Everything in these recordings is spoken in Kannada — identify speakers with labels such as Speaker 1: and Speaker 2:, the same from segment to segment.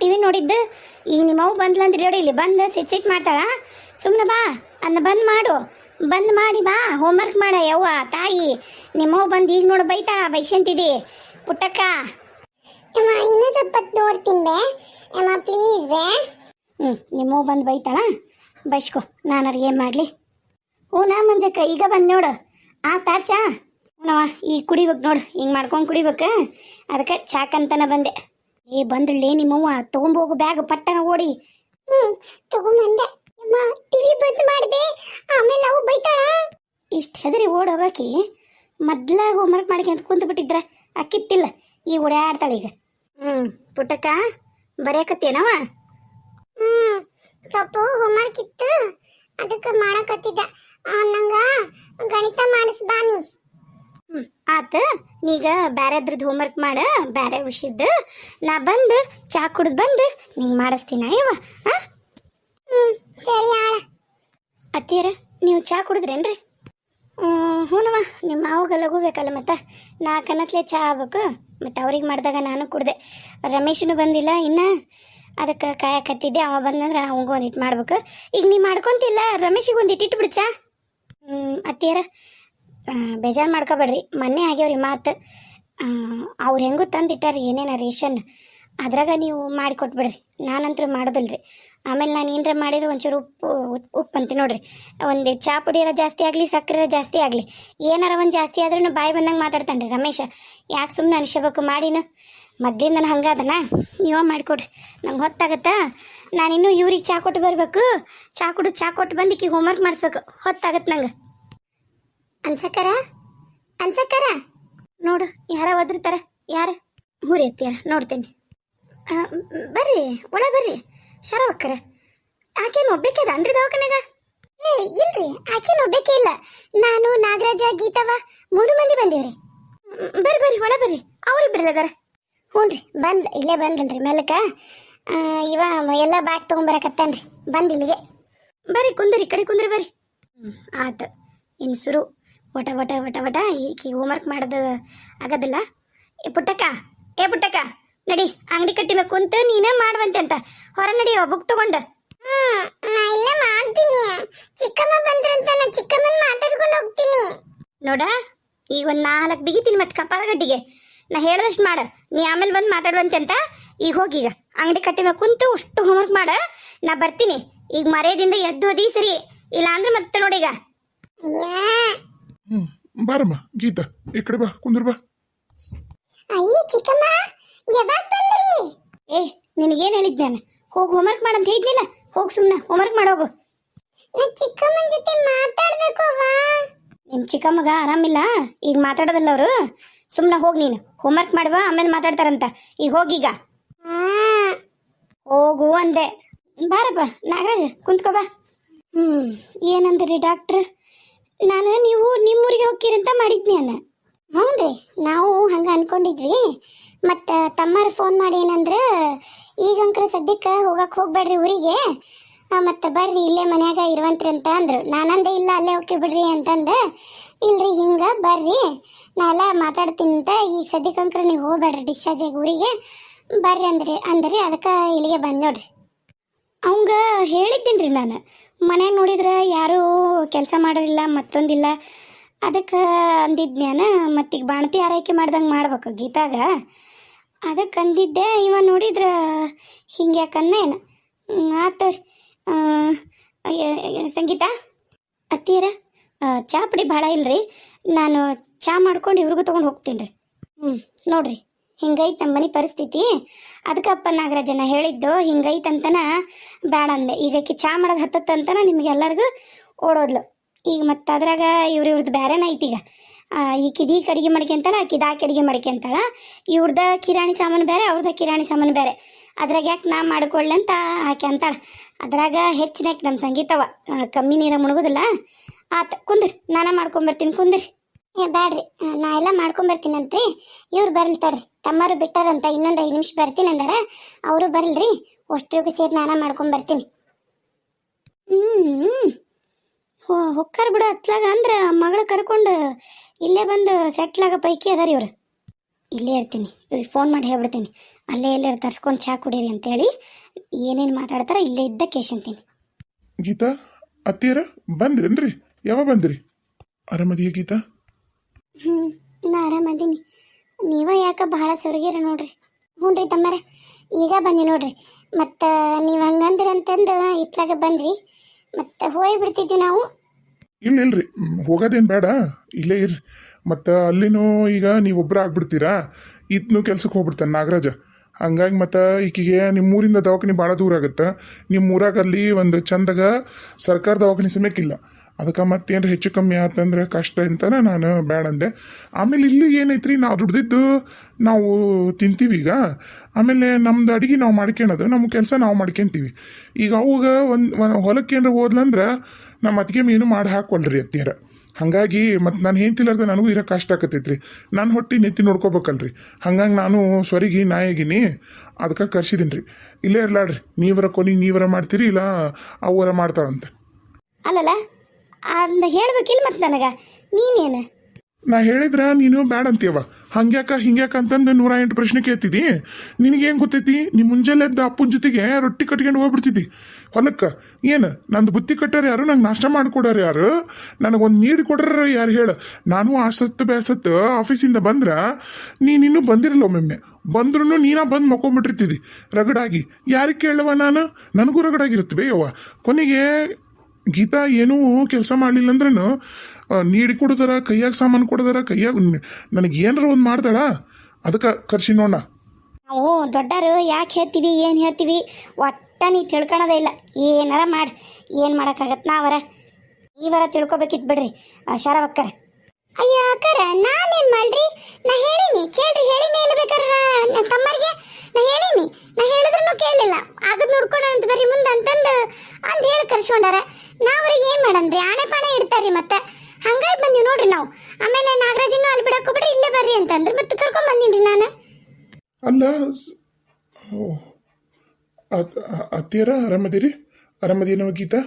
Speaker 1: ಟಿವಿ ನೋಡಿದ್ದು. ಈಗ ನಿಮ್ಮವ್ವ ಬಂದ್ಲಂದ್ರೆ ನೋಡಿ ಇಲ್ಲಿ ಬಂದು ಸಿಟ್ ಸಿಟ್ ಮಾಡ್ತಾಳ? ಸುಮ್ಮನೆ ಬಾ ಅದನ್ನ ಬಂದ್ ಮಾಡು. ಬಂದ್ ಮಾಡಿ ಬಾ ಹೋಮ್ವರ್ಕ್ ಮಾಡ ಯವ್ವ ತಾಯಿ. ನಿಮ್ಮವ್ವ ಬಂದು ಈಗ ನೋಡು ಬೈತಾಳ ಬೈಶಂತಿದಿ ಪುಟ್ಟಕ್ಕ.
Speaker 2: ಅಮ್ಮ ಇನ್ನೂ ಸ್ವಲ್ಪ ನೋಡ್ತೀನಿ ಬೇ. ಅಮ್ಮ ಪ್ಲೀಸ್ ಬೇ.
Speaker 1: ಹ್ಞೂ ನಿಮ್ಮವ್ವ ಬಂದು ಬೈತಾಳ? ಬೈಸ್ಕೊ ನಾನು ಏನು ಮಾಡಲಿ? ಹ್ಞೂ ನಾ ಮಂಜಕ್ಕ ಈಗ ಬಂದು ನೋಡು. ಆ ತಾಚಾ ಈಗ ಕುಡಿಬೇಕು ನೋಡು ಹಿಂಗೆ ಮಾಡ್ಕೊಂಡು ಕುಡಿಬೇಕು. ಅದಕ್ಕೆ ಚಾಕಂತನ ಬಂದೆ. ಏ, ಬಂದ್ರಲ್ಲೇ ನಿಮ್ಮವ್ವ ತಗೊಂಬೋಗು ಬ್ಯಾಗ್ ಪಟ್ಟನ ಓಡಿ.
Speaker 2: ಹ್ಮ್ ತಗೊಂಬಂದೆ ಅಮ್ಮ ಟಿವಿ ಬಂದ್ ಮಾಡಿದೆ. ಆಮೇಲೆ ಅವು ಬೈತಾಳ.
Speaker 1: ಇಷ್ಟು ಹೆದರಿ ಓಡ್ ಹೋಗಾಕಿ ಮೊದ್ಲಾಗ ಹೋಮ್ವರ್ಕ್ ಮಾಡ್ಕೆ ಅಂತ ಕುಂತು ಬಿಟ್ಟಿದ್ರ. ಅಕ್ಕಿತ್ತಿಲ್ಲ ಈಗ ಓಡಾಡ್ತಾಳೆ ಈಗ. ಹ್ಮ್, ಪುಟ್ಟಕ್ಕ ಬರೆಯಕತ್ತೇನವ
Speaker 2: ಹ್ಮ್, ಸ್ವಲ್ಪ ಹೋಮ್ವರ್ಕ್ ಇತ್ತು. ಅದಕ್ಕೆ ಮಾಡಕತ್ತಿದ್ದ. ನಂಗ ಗಣಿತ ಮಾಡಿಸ್ ಬಾನಿ
Speaker 1: ಹ್ಞೂ ಆತ ನೀಗ ಬ್ಯಾರೆದ್ರದ್ದು ಹೋಮ್ವರ್ಕ್ ಮಾಡ ಬ್ಯಾರೆ ವಿಷಯದ್ದು ನಾ ಬಂದು ಚಾ ಕುಡಿದು ಬಂದು ನಿಂಗೆ ಮಾಡಿಸ್ತೀನ ಇವ ಹಾಂ
Speaker 2: ಹ್ಮ್ ಸರಿ ಆಳ.
Speaker 1: ಅತ್ತಿಯರ ನೀವು ಚಾ ಕುಡಿದ್ರೇನ್ರಿ? ಹ್ಞೂನವ ನಿಮ್ಮ ಮಾವಾಗ ಲಗೋಬೇಕಲ್ಲ ಮತ್ತೆ? ನಾ ಕನತ್ಲೆ ಚಾ ಆಗ್ಬೇಕು. ಮತ್ತು ಅವ್ರಿಗೆ ಮಾಡಿದಾಗ ನಾನು ಕುಡ್ದೆ. ರಮೇಶನು ಬಂದಿಲ್ಲ ಇನ್ನು ಅದಕ್ಕೆ ಕಾಯಕತ್ತಿದ್ದೆ. ಅವ ಬಂದಂದ್ರೆ ಅವಂಗೂ ಒಂದು ಇಟ್ಟು ಮಾಡ್ಬೇಕು. ಈಗ ನೀ ಮಾಡ್ಕೊತಿಲ್ಲ ರಮೇಶಿಗೆ ಒಂದು ಇಟ್ಟಿಟ್ಟು ಬಿಡು ಹ್ಞೂ ಅತ್ತಿಯರ ಬೇಜಾರು ಮಾಡ್ಕೋಬೇಡ್ರಿ. ಮೊನ್ನೆ ಆಗ್ಯಾವ್ರಿ ಮಾತು. ಅವ್ರು ಹೆಂಗೂ ತಂದಿಟ್ಟಾರ ಏನೇನ ರೇಷನ್ ಅದ್ರಾಗ ನೀವು ಮಾಡಿಕೊಟ್ಬಿಡ್ರಿ ನಾನಂತರೂ ಮಾಡೋದಿಲ್ಲ ಆಮೇಲೆ ನಾನು ಏನರ ಮಾಡಿದ್ರೆ ಒಂಚೂರು ಉಪ್ಪು ಉಪ್- ಉಪ್ಪು ಅಂತ ನೋಡ್ರಿ. ಒಂದು ಚಾ ಪುಡಿ ಜಾಸ್ತಿ ಆಗಲಿ ಸಕ್ಕರೆ ಜಾಸ್ತಿ ಆಗಲಿ. ಏನಾರ ಒಂದು ಜಾಸ್ತಿ ಆದ್ರೂ ಬಾಯಿ ಬಂದಂಗೆ ಮಾತಾಡ್ತಾನೆ ರೀ ರಮೇಶ. ಯಾಕೆ ಸುಮ್ಮನೆ ಅನಿಸ್ಬೇಕು ಮಾಡಿನ? ಮೊದ್ಲಿಂದ ಹಂಗಾದನ ನೀವೇ ಮಾಡಿಕೊಡ್ರಿ ನಂಗೆ ಹೊತ್ತಾಗತ್ತಾ? ನಾನಿನ್ನೂ ಇವ್ರಿಗೆ ಚಾ ಕೊಟ್ಟು ಬರಬೇಕು. ಚಾ ಕುಡಿದು ಚಾ ಕೊಟ್ಟು ಬಂದು ಈಕಿಗೆ ಹೋಮ್ವರ್ಕ್ ಮಾಡಿಸ್ಬೇಕು. ಹೊತ್ತಾಗತ್ತೆ ನಂಗೆ.
Speaker 2: ಅನ್ಸಕರ ಅನ್ಸಕ್ಕಾರ?
Speaker 1: ನೋಡು, ಯಾರ ಒದರ್ತಾರ ಯಾರು? ಹೂರಿ ಅತ್ತಿಯಾರ, ನೋಡ್ತೀನಿ. ಬರ್ರಿ, ಒಳ ಬರ್ರಿ. ಶರವಕ್ಕರ ಆಕೇನು ಒಬ್ಬೇಕದ ಅನ್ರಿ ದವಾಖಾನೆಗ?
Speaker 2: ಏ, ಇಲ್ರಿ, ಆಕೇನು ಒಬ್ಬೇಕೇ ಇಲ್ಲ. ನಾನು, ನಾಗರಾಜ ಗೀತವ ಮೂರು ಮಂದಿ ಬಂದೀವ್ರಿ.
Speaker 1: ಬರ್ರಿ ಬರ್ರಿ, ಒಳ ಬರ್ರಿ. ಅವ್ರಿಬ್ರಲ್ಲ ಹ್ಞೂ
Speaker 2: ಹ್ಞೂನ್ರಿ ಬಂದ್, ಇಲ್ಲೇ ಬಂದಲ್ರಿ ಮೇಲಕ್ಕ. ಇವ, ಎಲ್ಲ ಬ್ಯಾಗ್ ತೊಗೊಂಬರಕತ್ತಾನ್ರಿ. ಬಂದ ಇಲ್ಲಿಗೆ.
Speaker 1: ಬರ್ರಿ, ಕುಂದ್ರಿ, ಈ ಕಡೆ ಕುಂದ್ರಿ ಬರ್ರಿ. ಹ್ಞೂ ಆತು, ಇನ್ನು ಶುರು. ವಟ ಒಟ ಒಟ ಒಟ ಈಕಿ ಹೋಮ್ವರ್ಕ್ ಮಾಡೋದು ಆಗೋದಿಲ್ಲ. ಏ ಪುಟ್ಟಕ್ಕ ಏ ಪುಟ್ಟಕ್ಕ ನಡಿ ಅಂಗಡಿ ಕಟ್ಟಿನ ಕುಂತ ನೀನೇ ಮಾಡುವಂತೆ ಅಂತ. ಹೊರ ನಡಿ ಬುಕ್ ತಗೊಂಡು.
Speaker 2: ಇಲ್ಲೇ ಮಾಡ್ತೀನಿ. ಚಿಕ್ಕಮ್ಮ ಬಂದ್ರಂತ ನಾನು ಚಿಕ್ಕಮ್ಮನ ಮಾತಾಡ್ಕೊಂಡು ಹೋಗ್ತೀನಿ.
Speaker 1: ನೋಡ ಈಗ ಒಂದು ನಾಲ್ಕು ಬಿಗಿತೀನಿ ಮತ್ತೆ ಕಪಾಳ ಗಡ್ಡಿಗೆ ನಾ ಹೇಳ್ದಷ್ಟು ಮಾಡ. ನೀ ಆಮೇಲೆ ಬಂದು ಮಾತಾಡುವಂತೆ ಅಂತ. ಈಗ ಹೋಗೀಗ ಅಂಗಡಿ ಕಟ್ಟಿ ಮೇಲೆ ಕುಂತು ಅಷ್ಟು ಹೋಮ್ವರ್ಕ್ ಮಾಡ. ನಾ ಬರ್ತೀನಿ. ಈಗ ಮರೆಯದಿಂದ ಎದ್ದು ಹೋದಿ ಸರಿ ಇಲ್ಲ ಅಂದ್ರೆ ಮತ್ತೆ ನೋಡೀಗ
Speaker 3: ಹ್ಮ್. ಬಾರಮ್ಮ ಗೀತಾ, ಈ ಕಡೆ ಬಾ, ಕುಂದ್ರ ಬಾ.
Speaker 2: ಅಯ್ಯ, ಚಿಕ್ಕಮ್ಮ, ಯಾವಾಗ
Speaker 1: ಏ, ನಿನಗೇನು ಹೇಳಿದ್ದೆ ನಾನು ಹೋಗಿ ಹೋಮ್ವರ್ಕ್ ಮಾಡಂತ ಹೇಳಿದ್ನಿಲ್ಲ, ಹೋಗಿ ಸುಮ್ಮನೆ ಹೋಮ್ವರ್ಕ್ ಮಾಡೋಗು
Speaker 2: ಚಿಕ್ಕಮ್ಮನ ಜೊತೆ ಮಾತಾಡ್ಬೇಕು ಅವ್ವ.
Speaker 1: ನಿಮ್ಮ ಚಿಕ್ಕಮ್ಮಗ ಆರಾಮಿಲ್ಲ? ಈಗ ಮಾತಾಡೋದಲ್ಲ ಅವರು? ಸುಮ್ಮನೆ ಹೋಗಿ ನೀನು ಹೋಮ್ವರ್ಕ್ ಮಾಡುವ, ಆಮೇಲೆ ಮಾತಾಡ್ತಾರಂತ. ಈಗ ಹೋಗೀಗ ಹೋಗು ಅಂದೆ. ಬಾರಪ್ಪ ನಾಗರಾಜ್, ಕುಂತ್ಕೋ ಬಾ. ಹ್ಞೂ ಏನಂದ್ರಿ ಡಾಕ್ಟ್ರ್? ನಾನು ನೀವು ನಿಮ್ಮೂರಿಗೆ ಹೋಗ್ತೀರಂತ ಮಾಡಿದ್ನಿ ಅನ್ನ.
Speaker 2: ಹ್ಞೂನ್ರಿ, ನಾವು ಹಂಗೆ ಅನ್ಕೊಂಡಿದ್ವಿ. ಮತ್ತು ತಮ್ಮರು ಫೋನ್ ಮಾಡಿ ಏನಂದ್ರೆ, ಈಗ ಅಂಕ್ರೆ ಸದ್ಯಕ್ಕೆ ಹೋಗಕ್ಕೆ ಹೋಗ್ಬೇಡ್ರಿ ಊರಿಗೆ. ಮತ್ತು ಬರ್ರಿ, ಇಲ್ಲೇ ಮನ್ಯಾಗ ಇರುವಂತ್ರಿ ಅಂತ ಅಂದರು. ನಾನಂದೆ ಇಲ್ಲ, ಅಲ್ಲೇ ಹೋಗಿ ಬಿಡ್ರಿ ಅಂತಂದೆ. ಇಲ್ರಿ, ಹಿಂಗ ಬರ್ರಿ. ನಾ ಎಲ್ಲ ಮಾತಾಡ್ತೀನಿ ಅಂತ ಈಗ ಅಂಕ್ರೆ ನೀವು ಹೋಗ್ಬೇಡ್ರಿ ಡಿಸ್ಚಾರ್ಜ್ ಆಗಿ ಊರಿಗೆ. ಬರ್ರಿ ಅಂದ್ರಿ ಅಂದ್ರಿ, ಅದಕ್ಕೆ ಇಲ್ಲಿಗೆ ಬಂದು ನೋಡ್ರಿ.
Speaker 1: ಅವಂಗ ಹೇಳಿದ್ದೀನಿ ರೀ ನಾನು. ಮನ್ಯಾಗ ನೋಡಿದ್ರೆ ಯಾರೂ ಕೆಲಸ ಮಾಡೋದಿಲ್ಲ ಮತ್ತೊಂದಿಲ್ಲ. ಅದಕ್ಕೆ ಅಂದಿದ್ನ್ಯಾನ ಮತ್ತೀಗ ಬಾಣತಿ ಆರೈಕೆ ಮಾಡ್ದಂಗೆ ಮಾಡ್ಬೇಕು ಗೀತಾಗ. ಅದಕ್ಕೆ ಅಂದಿದ್ದೆ, ಇವ ನೋಡಿದ್ರೆ ಹಿಂಗೆ ಯಾಕಂದೇನು ಆತ ಸಂಗೀತ? ಅತ್ತೀರ ಚಾ ಪುಡಿ ಭಾಳ ಇಲ್ರಿ. ನಾನು ಚಾ ಮಾಡ್ಕೊಂಡು ಇವ್ರಿಗೂ ತೊಗೊಂಡು ಹೋಗ್ತೀನಿ ರೀ. ಹ್ಞೂ ನೋಡ್ರಿ. ಹಿಂಗೈತೆ ನಮ್ಮ ಮನೆ ಪರಿಸ್ಥಿತಿ ಅದಕ್ಕಪ್ಪ ನಾಗರಾಜನ ಹೇಳಿದ್ದು ಹಿಂಗೈತಂತನ ಬೇಡ ಅಂದೆ. ಈಗ ಆಕಿ ಚಾ ಮಾಡೋದು ಹತ್ತತ್ತಂತನ ನಿಮಗೆಲ್ಲರಿಗೂ ಓಡೋದ್ಲು. ಈಗ ಮತ್ತೆ ಅದ್ರಾಗ ಇವ್ರ ಇವ್ರದ್ದು ಬೇರೆನ ಈಗ. ಆ, ಈಕಿದ ಈಕ್ ಅಡಿಗೆ ಮಾಡ್ಕೊಂತಾಳ ಆಕಿದ ಆಕೆ ಅಡಿಗೆ ಮಾಡ್ಕೊಂತಾಳ ಇವ್ರದ ಕಿರಾಣಿ ಸಾಮಾನು ಬೇರೆ ಅವ್ರದ ಕಿರಾಣಿ ಸಾಮಾನು ಬೇರೆ ಅದ್ರಾಗ ಯಾಕೆ ನಾ ಮಾಡ್ಕೊಳ್ಳಿ ಅಂತ ಆಕೆ ಅಂತಾಳ. ಅದ್ರಾಗ ಹೆಚ್ಚಿನ ನಮ್ಮ ಸಂಗೀತವ ಕಮ್ಮಿ ನೀರ ಮುಳುಗುದಿಲ್ಲ ಆತ ಕುಂದ್ರಿ. ನಾನೇ ಮಾಡ್ಕೊಂಬರ್ತೀನಿ ಕುಂದ್ರಿ.
Speaker 2: ಏ ಬ್ಯಾಡ್ರಿ. ಆ, ನಾ ಎಲ್ಲ ಮಾಡ್ಕೊಂಬರ್ತೀನಂತ್ರಿ. ಇವ್ರು ಬರ್ಲಿ ತಡ್ರಿ. ತಮ್ಮರು ಬಿಟ್ಟಾರಂತ ಇನ್ನೊಂದು ಐದು ನಿಮಿಷ ಬರ್ತೀನಿ ಅಂದಾರ. ಅವರು ಬರಲ್ರಿ ಅಷ್ಟ್ರಿಗೂ ಸೇರಿ ನಾನ ಮಾಡ್ಕೊಂಬರ್ತೀನಿ
Speaker 1: ಹ್ಞೂ ಹೊಕ್ಕಾರ ಬಿಡ ಹತ್ಲಾಗ ಅಂದ್ರೆ ಮಗಳು ಕರ್ಕೊಂಡು ಇಲ್ಲೇ ಬಂದು ಸೆಟ್ಲಾಗ ಪೈಕಿ ಅದಾರಿ ಇವ್ರು. ಇಲ್ಲೇ ಇರ್ತೀನಿ ಇವ್ರಿಗೆ ಫೋನ್ ಮಾಡಿ ಹೇಳ್ಬಿಡ್ತೀನಿ. ಅಲ್ಲೇ ಎಲ್ಲೇ ತರ್ಸ್ಕೊಂಡು ಚಹಾ ಕುಡೀರಿ ಅಂತೇಳಿ ಏನೇನು ಮಾತಾಡ್ತಾರ ಇಲ್ಲೇ ಇದ್ದ ಕೇಶಂತೀನಿ
Speaker 3: ಗೀತಾ ಅತ್ತಿಯರ ಬಂದ್ರೇನ್ರಿ? ಯಾವಾಗ ಬಂದ್ರಿ? ಆರಾಮದಿಯ ಗೀತಾ?
Speaker 2: ಹ್ಞೂ ನಾ ಆರಾಮದೀನಿ. ನೀವ ಯಾಕ ಬಹಳ ಸೊರಗಿರ ನೋಡ್ರಿ. ಹ್ಞೂ ರೀ ತಮ್ಮರ, ಈಗ ಬಂದಿ ನೋಡ್ರಿ. ಮತ್ತು ನೀವು ಹಂಗಂದ್ರೆ ಅಂತಂದು ಇತ್ಲಾಗ ಬಂದ್ವಿ. ಮತ್ತು ಹೋಗಿ ಬಿಡ್ತಿದ್ವಿ ನಾವು.
Speaker 3: ಇಲ್ಲ, ಇಲ್ರಿ. ಬೇಡ, ಇಲ್ಲೇ ಇರ್ರಿ. ಮತ್ತು ಅಲ್ಲಿನೂ ಈಗ ನೀವು ಒಬ್ರ ಆಗ್ಬಿಡ್ತೀರಾ? ಇದ್ನೂ ಕೆಲ್ಸಕ್ಕೆ ಹೋಗ್ಬಿಡ್ತಾನೆ ನಾಗರಾಜ. ಹಂಗಾಗಿ ಮತ್ತು ಈಕಿಗೆ ನಿಮ್ಮ ಊರಿಂದ ದವಾಖಾನೆ ಭಾಳ ದೂರ ಆಗುತ್ತೆ. ನಿಮ್ಮ ಊರಾಗ ಅಲ್ಲಿ ಒಂದು ಚಂದಾಗ ಸರ್ಕಾರ ದವಾಖಾನೆ ಸಮೇಕಿಲ್ಲ. ಅದಕ್ಕೆ ಮತ್ತೇನು ಹೆಚ್ಚು ಕಮ್ಮಿ ಆತಂದ್ರೆ ಕಷ್ಟ ಅಂತಾನೆ ನಾನು ಬೇಡ ಅಂದೆ. ಆಮೇಲೆ ಇಲ್ಲಿ ಏನೈತ್ರಿ, ನಾವು ದುಡ್ದಿದ್ದು ನಾವು ತಿಂತೀವಿ ಈಗ. ಆಮೇಲೆ ನಮ್ದು ಅಡಿಗೆ ನಾವು ಮಾಡ್ಕೊಳೋದು ನಮ್ಮ ಕೆಲಸ ನಾವು ಮಾಡ್ಕೊಂತೀವಿ ಈಗ ಅವಾಗ ಒಂದು ಹೊಲಕ್ಕೆ ಏನಾರ ಹೋದ್ಲಂದ್ರೆ ನಮ್ಮ ಅತ್ತಿಗೆ ಮೀನು ಮಾಡಿ ಹಾಕೊಳ್ರಿ ಅತ್ತಿಯರ. ಹಾಗಾಗಿ ಮತ್ತು ನಾನು ಹೇಳ್ತಿಲ್ಲಾರ್ದ ನನಗೂ ಇರೋ ಕಷ್ಟ ಆಕತೈತ್ರಿ ನಾನು ಹೊಟ್ಟಿ ನೆತ್ತಿ ನೋಡ್ಕೋಬೇಕಲ್ರಿ. ಹಂಗಾಗಿ ನಾನು ಸ್ವರಿಗಿ, ನಾಯಿಗಿನಿ ಅದಕ್ಕೆ ಕರ್ಸಿದ್ದೀನಿ ರೀ ಇಲ್ಲೇ ಇರ್ಲಾಡ್ರಿ, ನೀವರ ಕೊನೆಗೆ ನೀವರ ಮಾಡ್ತೀರಿ, ಇಲ್ಲ ಅವರ ಮಾಡ್ತಾಳಂತೆ.
Speaker 1: ಅಲ್ಲಲ್ಲ ಅಂದ ಹೇಳ್ಬೇಕಿಲ್ಲ ಮತ್ತೆ ನನಗೆ. ನೀನೇನು?
Speaker 3: ನಾ ಹೇಳಿದ್ರ ನೀನು ಬ್ಯಾಡ ಅಂತೀವ ಹಂಗ್ಯಾಕ ಹಿಂಗ್ಯಾಕ ಅಂತಂದು ನೂರ ಎಂಟು ಪ್ರಶ್ನೆ ಕೇಳ್ತಿದ್ದಿ ನಿನಗೇನು ಗೊತ್ತೈತಿ? ನೀ ಮುಂಜಾನೆ ಎದ್ದ ಅಪ್ಪನ ಜೊತೆಗೆ ರೊಟ್ಟಿ ಕಟ್ಕೊಂಡು ಹೋಗ್ಬಿಡ್ತಿದ್ದಿ. ಹೊಲಕ್ಕೆ, ಏನು? ನಂದು ಬುತ್ತಿ ಕಟ್ಟಾರ ಯಾರು? ನಂಗೆ ನಾಷ್ಟ ಮಾಡ್ಕೊಡಾರ ಯಾರು? ನನಗೊಂದು ನೀಡಿ ಕೊಡ್ರ ಯಾರು ಹೇಳು? ನಾನು ಆಸತ್ತು ಬೇಸತ್ತು ಆಫೀಸಿಂದ ಬಂದ್ರೆ ನೀನಿನ್ನೂ ಬಂದಿರಲ್ಲ ಒಮ್ಮೊಮ್ಮೆ. ಬಂದ್ರೂ ನೀನ ಬಂದು ಮಕ್ಕೊಂಬಿಟ್ಟಿರ್ತಿದ್ದಿ. ರಗಡಾಗಿ. ಯಾರಿಗೆ ಕೇಳವ ನಾನು? ನನಗೂ ರಗಡಾಗಿರುತ್ತೆ ಯವ್ವ ಕೊನೆಗೆ ಗೀತಾ ಏನೂ ಕೆಲಸ ಮಾಡಲಿಲ್ಲ ಅಂದ್ರೂ ನೀಡಿ ಕೊಡೋದಾರ, ಕೈಯಾಗ ಸಾಮಾನು ಕೊಡೋದಾರ, ಕೈಯಾಗ ನನಗೆ ಏನಾರ ಒಂದು ಮಾಡ್ತಾಳ ಅದಕ್ಕೆ ಕರ್ಸಿ ನೋಡ
Speaker 1: ನಾವು ದೊಡ್ಡರು, ಯಾಕೆ ಹೇಳ್ತೀವಿ, ಏನು ಹೇಳ್ತೀವಿ, ಒಟ್ಟ ನೀ ತಿಳ್ಕೊಳೋದೇ ಇಲ್ಲ. ಏನಾರ ಮಾಡಿ, ಏನು ಮಾಡೋಕ್ಕಾಗತ್ತೆ ನಾವರ ನೀವರ ತಿಳ್ಕೊಬೇಕಿತ್ತು ಬಿಡ್ರಿ ಶರವಕ್ಕರ.
Speaker 2: ಅಯ್ಯ, ಅಕ್ಕರ, ನಾನೇನು ಮಾಡ್ರಿ? ನಾ ಹೇಳಿನಿ, ಕೇಳ್ರಿ, ಹೇಳಿನಿ ಇಲ್ಲ ಬೇಕಾರ ತಮ್ಮರಿಗೆ, ನಾ ಹೇಳಿನಿ. ನಾ ಹೇಳಿದ್ರು ಕೇಳಲಿಲ್ಲ ಆಗದ್ ನೋಡ್ಕೊಳ ಅಂತ ಬರ್ರಿ ಮುಂದೆ ಅಂತಂದು ಅಂತ ಹೇಳಿ ಕರ್ಸ್ಕೊಂಡಾರ. ನಾವ್ರಿಗೆ ಏನ್ ಮಾಡನ್ರಿ? ಆಣೆ ಪಾಣೆ ಇಡ್ತಾರ್ರಿ ಮತ್ತೆ. ಹಂಗಾಗಿ ಬಂದಿವಿ ನೋಡ್ರಿ ನಾವು. ಆಮೇಲೆ ನಾಗರಾಜನ್ನು ಅಲ್ಲಿ ಬಿಡಕ್ಕೆ ಬಿಡ್ರಿ ಇಲ್ಲೇ ಬರ್ರಿ ಅಂತಂದ್ರೆ. ಮತ್ತೆ ಕರ್ಕೊಂಡ್ ಬಂದಿನ್ರಿ ನಾನು.
Speaker 3: ಅಲ್ಲ ಅತ್ತಿಯರ ಆರಾಮದಿರಿ ಆರಾಮದಿನವ ಗೀತಾ?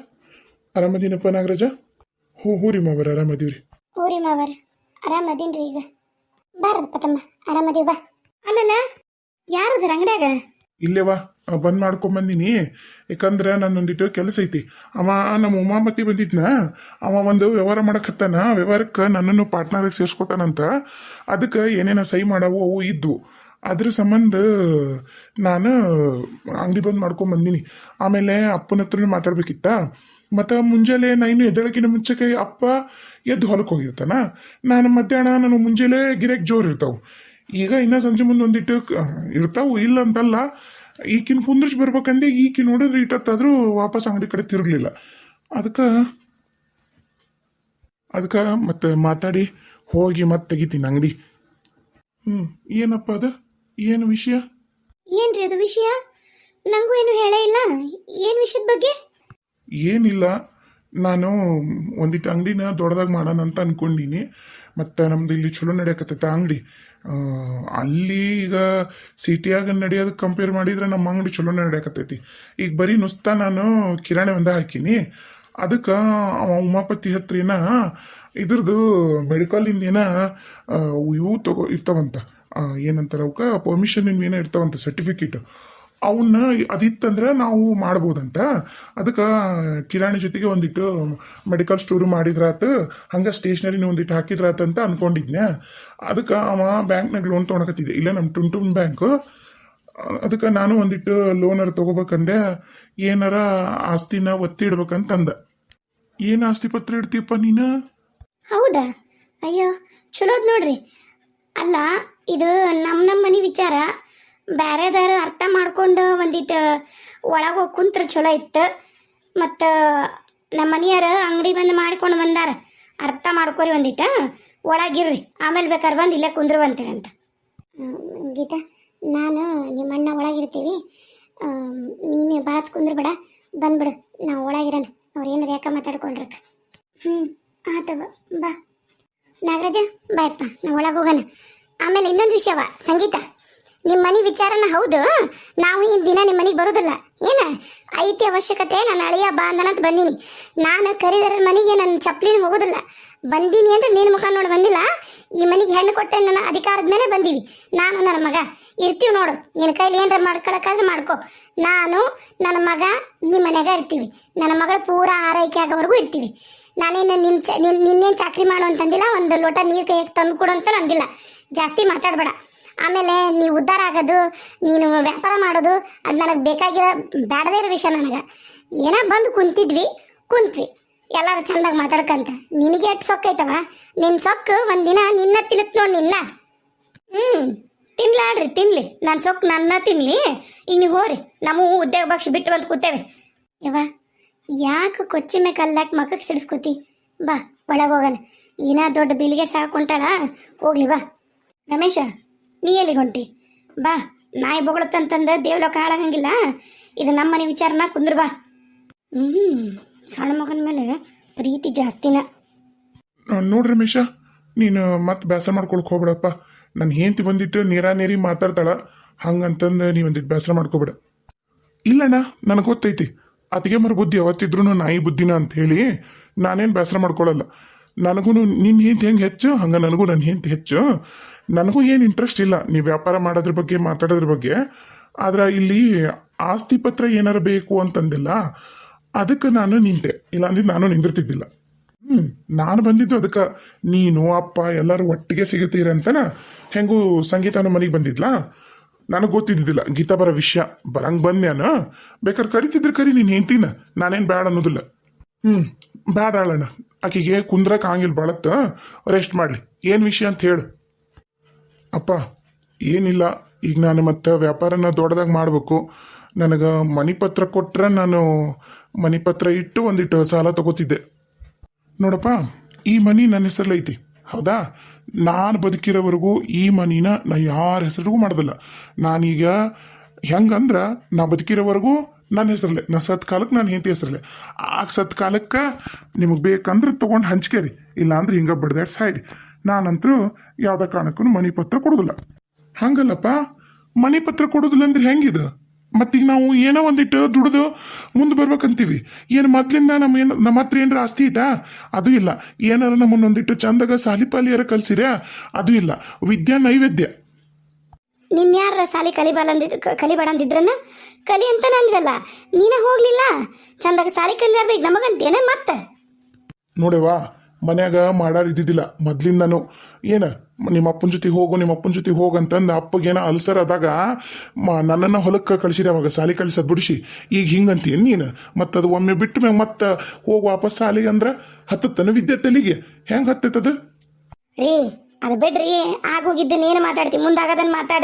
Speaker 3: ಆರಾಮದಿನಪ್ಪ ನಾಗರಾಜ? ಹ್ಞೂ ರೀ ಮಾವರ ಆರಾಮದೀವ್ರಿ
Speaker 2: ಊರಿ ಮಾವರ ಆರಾಮದೀನ್ರಿ ಈಗ. ಬಾರದಪ್ಪ ತಮ್ಮ ಆರಾಮದೀವ ಬಾ.
Speaker 1: ಅಲ್ಲಲ್ಲ ಯಾರದಾರ ಅಂಗಡ್ಯಾಗ
Speaker 3: ಇಲ್ಲೇವಾ ಬಂದ್ ಮಾಡ್ಕೊಂಬಂದಿನಿ ಯಾಕಂದ್ರೆ ನನ್ನೊಂದಿಟ್ಟು ಕೆಲಸ ಐತಿ. ಅವ ನಮ್ಮ ಉಮಾಮತಿ ಬಂದಿದ್ನ. ಅವ ಒಂದು ವ್ಯವಹಾರ ಮಾಡಕತ್ತಾನ ವ್ಯವಹಾರಕ್ಕೆ ನನ್ನನ್ನು ಪಾರ್ಟ್ನರ್ಗೆ ಸೇರ್ಸ್ಕೊತಾನಂತ. ಅದಕ್ಕೆ ಏನೇನ ಸಹಿ ಮಾಡವು, ಅವು ಇದ್ವು. ಅದ್ರ ಸಂಬಂಧ ನಾನು ಅಂಗಡಿ ಬಂದ್ ಮಾಡ್ಕೊಂಡ್ ಬಂದಿನಿ. ಆಮೇಲೆ ಅಪ್ಪನ ಹತ್ರ ಮಾತಾಡ್ಬೇಕಿತ್ತ. ಮತ್ತು ಮುಂಜಾನೆ ನಾ ಇನ್ನು ಎದ್ದೇಳಕ್ಕಿಂತ ಮುಂಚೆಗೆ ಅಪ್ಪ ಎದ್ದು ಹೊಲಕ್ಕೆ ಹೋಗಿರ್ತಾನ. ನಾನು ಮಧ್ಯಾಹ್ನ ನಾನು ಮುಂಜಾನೆ ಗಿರಕ್ ಜೋರು ಇರ್ತಾವೆ. ಈಗ ಇನ್ನ ಸಂಜೆ ಮುಂದೆ ಒಂದಿಟ್ಟು ಇರ್ತಾವು ಇಲ್ಲ ಅಂತಲ್ಲ ಈಕಿನ ಕುಂದ್ರಿಸಿ ಬರ್ಬೇಕಂದೆ ಈಕಿ ನೋಡಿದ್ರೆ ಇಟ್ಟತ್ತಾದ್ರೂ ವಾಪಸ್ ಅಂಗಡಿ ಕಡೆ ತಿರುಗಲಿಲ್ಲ. ಅದಕ್ಕೆ ಅದಕ್ಕೆ ಮತ್ತೆ ಮಾತಾಡಿ ಹೋಗಿ ಮತ್ತೆ ತೆಗಿತೀನಿ ಅಂಗಡಿ. ಹ್ಞೂ ಏನಪ್ಪ ಅದು? ಏನು ವಿಷಯ?
Speaker 1: ಏನ್ರಿ ಅದು ವಿಷಯ? ನಂಗೂ ಏನು ಹೇಳೇ ಇಲ್ಲ. ಏನು ವಿಷಯದ ಬಗ್ಗೆ?
Speaker 3: ಏನಿಲ್ಲ. ನಾನು ಒಂದಿಟ್ಟು ಅಂಗಡಿನ ದೊಡ್ಡದಾಗಿ ಮಾಡೋಣ ಅಂತ ಅನ್ಕೊಂಡಿನಿ. ಮತ್ತು ನಮ್ದು ಇಲ್ಲಿ ಚಲೋ ನಡೆಯಕತ್ತೈತೆ ಅಂಗಡಿ. ಅಲ್ಲಿ ಈಗ ಸಿಟಿಯಾಗ ನಡೆಯೋದಕ್ಕೆ ಕಂಪೇರ್ ಮಾಡಿದ್ರೆ ನಮ್ಮ ಅಂಗಡಿ ಚಲೋ ನಡೆಯಕತ್ತೈತಿ. ಈಗ ಬರೀ ನುಸ್ತಾ ನಾನು ಕಿರಾಣಿ ಒಂದ ಹಾಕಿನಿ. ಅದಕ್ಕೆ ಉಮಾಪತಿ ಹತ್ರಿನ ಇದ್ರದ್ದು ಮೆಡಿಕಲಿಂದ ಏನ ಆ, ಇವು ತಗೋ ಇರ್ತಾವಂತ. ಏನಂತಾರ ಅವಕ್ಕೆ ಪರ್ಮಿಷನ್ ಏನೋ ಇರ್ತಾವಂತ ಸರ್ಟಿಫಿಕೇಟ್ ಅವನ್ನ ಅದಿತ್ತಂದ್ರೆ ನಾವು ಮಾಡ್ಬೋದಂತ. ಅದಕ್ಕೆ ಕಿರಾಣಿ ಜೊತೆಗೆ ಒಂದಿಟ್ಟು ಮೆಡಿಕಲ್ ಸ್ಟೋರ್ ಮಾಡಿದ್ರಾತ, ಹಂಗೆ ಸ್ಟೇಷನರಿ ಒಂದಿಟ್ಟು ಹಾಕಿದ್ರಾತ ಅಂತ ಅನ್ಕೊಂಡಿದ್ನೆ ಅದಕ್ಕೆ ಅವ ಬ್ಯಾಂಕ್ನಾಗ ಲೋನ್ ತೊಗೊಳಕತ್ತಿದ್ದೆ. ಇಲ್ಲ ನಮ್ಮ ಟುನ್ ಟುನ್ ಬ್ಯಾಂಕು. ಅದಕ್ಕೆ ನಾನು ಒಂದಿಟ್ಟು ಲೋನರ್ ತಗೋಬೇಕಂದೆ, ಏನಾರ ಆಸ್ತಿನ ಒತ್ತಿ ಇಡ್ಬೇಕಂತಂದ ಏನು ಆಸ್ತಿ ಪತ್ರ ಇಡ್ತೀಪ್ಪ ನೀನು?
Speaker 1: ಹೌದಾ? ಅಯ್ಯೋ, ಚಲೋದ್ ನೋಡ್ರಿ. ಅಲ್ಲ, ಇದು ನಮ್ಮ ನಮ್ಮ ಮನೆ ವಿಚಾರ. ಬ್ಯಾರೆದಾರು ಅರ್ಥ ಮಾಡ್ಕೊಂಡು ಒಂದಿಟ್ಟು ಒಳಗೆ ಹೋಗಿ ಕುಂತ್ರ ಚಲೋ ಇತ್ತು. ಮತ್ತು ನಮ್ಮ ಮನೆಯವರು ಅಂಗಡಿ ಬಂದು ಮಾಡ್ಕೊಂಡು ಬಂದಾರ. ಅರ್ಥ ಮಾಡ್ಕೊರಿ ಒಂದಿಟ್ಟು ಒಳಗಿರ್ರಿ ಆಮೇಲೆ ಬೇಕಾದ್ರೆ ಬಂದು ಇಲ್ಲೇ ಕುಂದ್ರುವಂತೀರಿ ಅಂತ
Speaker 2: ಹ್ಮ್, ಗೀತಾ ನಾನು ನಿಮ್ಮ ಅಣ್ಣ ಒಳಗಿರ್ತೀವಿ ನೀನು ಭಾಳ ಕುಂದ್ರಬೇಡ ಬಂದ್ಬಿಡು ನಾವು ಒಳಗಿರೋಣ ಅವ್ರು ರೇಖ ಯಾಕ ಮಾತಾಡ್ಕೊಂಡ್ರಕ್ಕ. ಹ್ಞೂ ಆತವ ಬಾ. ನಾಗರಾಜ ಬಾಯಪ್ಪ ನಾವು ಒಳಗೆ ಹೋಗೋಣ. ಆಮೇಲೆ ಇನ್ನೊಂದು ವಿಷಯವ ಸಂಗೀತ. ನಿಮ್ಮ ಮನೆ ವಿಚಾರನ ಹೌದು. ನಾವು ಈ ದಿನ ನಿಮ್ಮ ಮನೆಗೆ ಬರೋದಿಲ್ಲ. ಏನ? ಐತಿ ಅವಶ್ಯಕತೆ, ನನ್ನ ಅಳಿಯ ಬಾ ಅಂದನಂತ ಬಂದೀನಿ. ನಾನು ಕರಿದರ ಮನೆಗೆ ನನ್ನ ಚಪ್ಪಲಿನ ಹೋಗೋದಿಲ್ಲ ಬಂದೀನಿ ಅಂದ್ರೆ ನಿನ್ನ ಮುಖ ನೋಡಿ ಬಂದಿಲ್ಲ? ಈ ಮನೆಗೆ ಹೆಣ್ಣು ಕೊಟ್ಟೆ ನನ್ನ ಅಧಿಕಾರದ ಮೇಲೆ ಬಂದೀವಿ. ನಾನು ನನ್ನ ಮಗ. ಇರ್ತೀವಿ ನೋಡು. ನಿನ್ನ ಕೈಲಿ ಏನಾರ ಮಾಡ್ಕೊಳಕ್ಕಾದ್ರೆ ಮಾಡ್ಕೋ. ನಾನು ನನ್ನ ಮಗ ಈ ಮನೆಗ ಇರ್ತೀವಿ. ನನ್ನ ಮಗಳು ಪೂರ ಆರೈಕೆ ಆಗೋವರೆಗೂ ಇರ್ತೀವಿ. ನಾನೇನು ನಿನ್ನ ಚ ನಿನ್ ನಿನ್ನೇನು ಚಾಕ್ರಿ ಮಾಡು ಅಂತಂದಿಲ್ಲ. ಒಂದು ಲೋಟ ನೀರು ಕೈಗೆ ತಂದು ಕೊಡು ಅಂತ ಅಂದಿಲ್ಲ. ಜಾಸ್ತಿ ಮಾತಾಡಬೇಡ. ಆಮೇಲೆ ನೀವು ಉದ್ಧಾರ ಆಗೋದು, ನೀನು ವ್ಯಾಪಾರ ಮಾಡೋದು, ಅದು ನನಗೆ ಬೇಕಾಗಿರೋ ಬೇಡದೇ ಇರೋ ವಿಷಯ ನನಗೆ. ಏನೋ ಬಂದು ಕುಂತಿದ್ವಿ, ಕುಂತ್ವಿ. ಎಲ್ಲರೂ ಚಂದಾಗಿ ಮಾತಾಡ್ಕಂತ. ನಿನಗೆ ಎಷ್ಟು ಸೊಕ್ಕೈತವ ನಿನ್ನ ಸೊಕ್ಕು ಒಂದಿನ ನಿನ್ನ ತಿನ್ನತ್ ನೋಡಿ ನಿನ್ನ.
Speaker 1: ಹ್ಞೂ ತಿನ್ಲಾಡ್ರಿ, ತಿನ್ಲಿ. ನನ್ನ ಸೊಕ್ಕು ನನ್ನ ತಿನ್ಲಿ. ಈಗ ನೀವು ಹೋರಿ ನಮ್ಮ ಉದ್ಯೋಗ ಬಕ್ಷ ಬಿಟ್ಟು ಬಂದು ಕೂತೇವೆ.
Speaker 2: ಯವ್ವ, ಯಾಕೆ ಕೊಚ್ಚಿ ಮೇಲೆ ಕಲ್ಲಾಕಿ ಮಕ್ಕಕ್ಕೆ ಸಿಡಿಸ್ಕೊತಿ? ಬಾ, ಒಳಗೆ ಹೋಗೋಣ. ಏನ ದೊಡ್ಡ ಬಿಲ್ಗೆ ಸಾಕೊಂಟಾಳ ಹೋಗ್ಲಿ, ಬಾ.
Speaker 1: ರಮೇಶ ನೀ ಎಲ್ಲಿಗೆ ಹೊಂಟಿ? ಬಾ, ನಾಯಿ ಬೊಗಳತ್ತಂತಂದ ದೇವ್ಲೋಕ ಹಾಳಾಗಂಗಿಲ್ಲ. ಇದು ನಮ್ಮ ಮನೆ ವಿಚಾರನ ಕುಂದ್ರ ಬಾ. ಹ್ಞೂ ಸಣ್ಣ ಮಗನ ಮೇಲೆ ಪ್ರೀತಿ ಜಾಸ್ತಿನ.
Speaker 3: ನೋಡ್ರಿ ಮಿಶ ನೀನು ಮತ್ತೆ ಬೇಸರ ಮಾಡ್ಕೊಳಕ್ ಹೋಗ್ಬಿಡಪ್ಪ. ನನ್ನ ಹೆಂಡತಿ ಬಂದಿಟ್ಟು ನೀರಾ ನೀರಿ ಮಾತಾಡ್ತಾಳ, ಹಂಗಂತಂದು ನೀ ಒಂದಿಟ್ಟು ಬೇಸರ ಮಾಡ್ಕೊಬೇಡ. ಇಲ್ಲಣ್ಣ, ನನಗೆ ಗೊತ್ತೈತಿ. ಅತಿಗೆ ಮರ ಬುದ್ಧಿ ಯಾವತ್ತಿದ್ರೂ ನಾಯಿ ಬುದ್ಧಿನ ಅಂತ ಹೇಳಿ ನಾನೇನು ಬೇಸರ ಮಾಡ್ಕೊಳ್ಳಲ್ಲ ನನಗೂ ನಿನ್ನ ಹೆಂಡತಿ ಹೆಂಗೆ ಹೆಚ್ಚು? ಹಂಗೆ ನನಗೂ ನನ್ನ ಹೆಂಡತಿ ಹೆಚ್ಚು. ನನಗೂ ಏನು ಇಂಟ್ರೆಸ್ಟ್ ಇಲ್ಲ. ನೀವು ವ್ಯಾಪಾರ ಮಾಡೋದ್ರ ಬಗ್ಗೆ, ಮಾತಾಡೋದ್ರ ಬಗ್ಗೆ. ಆದ್ರೆ ಇಲ್ಲಿ ಆಸ್ತಿ ಪತ್ರ ಏನಾರ ಬೇಕು ಅಂತಂದಿಲ್ಲ. ಅದಕ್ಕೆ ನಾನು ನಿಂತೆ. ಇಲ್ಲಾಂದ್ರೆ ನಾನು ನಿಂದಿರ್ತಿದ್ದಿಲ್ಲ. ಹ್ಞೂ ನಾನು ಬಂದಿದ್ದು ಅದಕ್ಕೆ. ನೀನು, ಅಪ್ಪ ಎಲ್ಲರೂ ಒಟ್ಟಿಗೆ ಸಿಗುತ್ತೀರಂತನ ಹೆಂಗೂ ಸಂಗೀತನ ಮನೆಗೆ ಬಂದಿದ್ಲಾ? ನನಗೆ ಗೊತ್ತಿದ್ದಿದ್ದಿಲ್ಲ. ಗೀತಾ ಬರೋ ವಿಷಯ. ಬರಂಗ್ ಬಂದ್ಯಾನ ಬೇಕಾದ್ರೆ ಕರಿತಿದ್ರೆ ಕರಿ ನೀನು ಹೆಂಡ್ತೀನ. ನಾನೇನು ಬೇಡ ಅನ್ನೋದಿಲ್ಲ. ಹ್ಞೂ ಬೇಡ ಅಳಣ್ಣ ಆಕೆಗೆ ಕುಂದ್ರಕ್ ಆಗಿಲ್ಲ ಬಳತ್ತ. ರೆಸ್ಟ್ ಮಾಡ್ಲಿ. ಏನು ವಿಷಯ ಅಂತ ಹೇಳು. ಅಪ್ಪ, ಏನಿಲ್ಲ. ಈಗ ನಾನು ಮತ್ತೆ ವ್ಯಾಪಾರನ ದೊಡ್ಡದಾಗಿ ಮಾಡಬೇಕು. ನನಗೆ ಮನಿ ಪತ್ರ ಕೊಟ್ರೆ ನಾನು ಮನಿ ಪತ್ರ ಇಟ್ಟು ಒಂದಿಟ್ಟು ಸಾಲ ತಗೋತಿದ್ದೆ. ನೋಡಪ್ಪ, ಈ ಮನಿ ನನ್ನ ಹೆಸರಲ್ಲಿ ಐತಿ. ಹೌದಾ? ನಾನು ಬದುಕಿರೋವರೆಗೂ ಈ ಮನಿನ ನಾ ಯಾರ ಹೆಸರಿಗೂ ಮಾಡೋದಿಲ್ಲ. ನಾನೀಗ ಹೆಂಗಂದ್ರ ನಾ ಬದುಕಿರೋವರೆಗೂ ನನ್ನ ಹೆಸರಲ್ಲೇ ನಾ ಸತ್ ಕಾಲಕ್ಕೆ ನಾನು ಹೆಂಡತಿ ಹೆಸರಲ್ಲೇ. ಆಗ ಸತ್ ಕಾಲಕ್ಕೆ ನಿಮಗೆ ಬೇಕಂದ್ರೆ ತೊಗೊಂಡು ಹಂಚ್ಕೇರಿ, ಇಲ್ಲಾಂದ್ರೆ ಹಿಂಗೆ ಬಡ್ದಾಡ್ ಸಾಯ್ರಿ ನಾನಂತರೂ ಯಾವುದೇ ಕಾರಣಕ್ಕೂ ಮನೆ ಪತ್ರ ಕೊಡೋದಿಲ್ಲ. ಹಂಗಲ್ಲಪ್ಪ, ಮನೆ ಪತ್ರ ಕೊಡೋದಿಲ್ಲ ಅಂದ್ರೆ ಹೆಂಗಿದು? ಮತ್ತೀಗ ನಾವು ಏನೋ ಒಂದಿಟ್ಟು ದುಡಿದು ಮುಂದೆ ಬರ್ಬೇಕಂತೀವಿ. ಏನು ಮೊದ್ಲಿಂದ ನಮ್ಮ ಏನು ನಮ್ಮ ಹತ್ರ ಏನಾರ ಆಸ್ತಿ ಇದಾ ಅದು ಇಲ್ಲ. ಏನಾರ ನಮ್ಮನ್ನೊಂದಿಟ್ಟು ಚಂದಾಗ ಸಾಲಿ ಪಾಲಿಯಾರ ಕಲ್ಸಿರ? ಅದು ಇಲ್ಲ. ವಿದ್ಯಾ ನೈವೇದ್ಯ.
Speaker 1: ನಿನ್ ಯಾರ ಸಾಲಿ ಕಲಿಬಾಲ ಅಂದಿದ್ ಕ- ಅಂದಿದ್ರನ್ನ ಕಲಿ ಅಂತ ಅಂದ್ವಲ್ಲ ನೀನ ಹೋಗ್ಲಿಲ್ಲ? ಚಂದಾಗ ಸಾಲಿ ಕಲಿಯಾರ್ದ ಈಗ ನಮಗಂತೇನೆ ಮತ್ತೆ?
Speaker 3: ನೋಡೇವಾ ಮನ್ಯಾಗ ಮಾಡಾರ ಇದ್ದಿದ್ದಿಲ್ಲ. ನಾನು ಏನ ನಿಮ್ಮ ಅಪ್ಪನ ಜೊತೆ ಹೋಗು ನಿಮ್ಮ ಅಪ್ಪನ ಜೊತೆ ಹೋಗು ಅಂತಂದು ಅಪ್ಪಗೇನ ಅಲ್ಸರ್ ಆದಾಗ ಮ ನನ್ನನ್ನು ಹೊಲಕ್ಕೆ ಕಳಿಸಿದೆ ಅವಾಗ ಸಾಲಿ ಕಳ್ಸೋದು ಬಿಡಿಸಿ. ಈಗ ಹಿಂಗಂತೀಯ ನೀನು? ಮತ್ತು ಅದು ಒಮ್ಮೆ ಬಿಟ್ಟು ಮ್ಯಾಗ ಮತ್ತೆ ಹೋಗಿ ವಾಪಸ್ ಸಾಲಿಗೆ ಅಂದ್ರೆ ಹತ್ತತ್ತನ ವಿದ್ಯೆ ತಲೆಗೆ. ಹೆಂಗೆ ಹತ್ತೈತದು
Speaker 1: ರೀ ಅದು ಬಿಡ್ರಿ ಏನು ಮಾತಾಡ್ತಿ? ಮುಂದಾಗದನ್ನು ಮಾತಾಡ.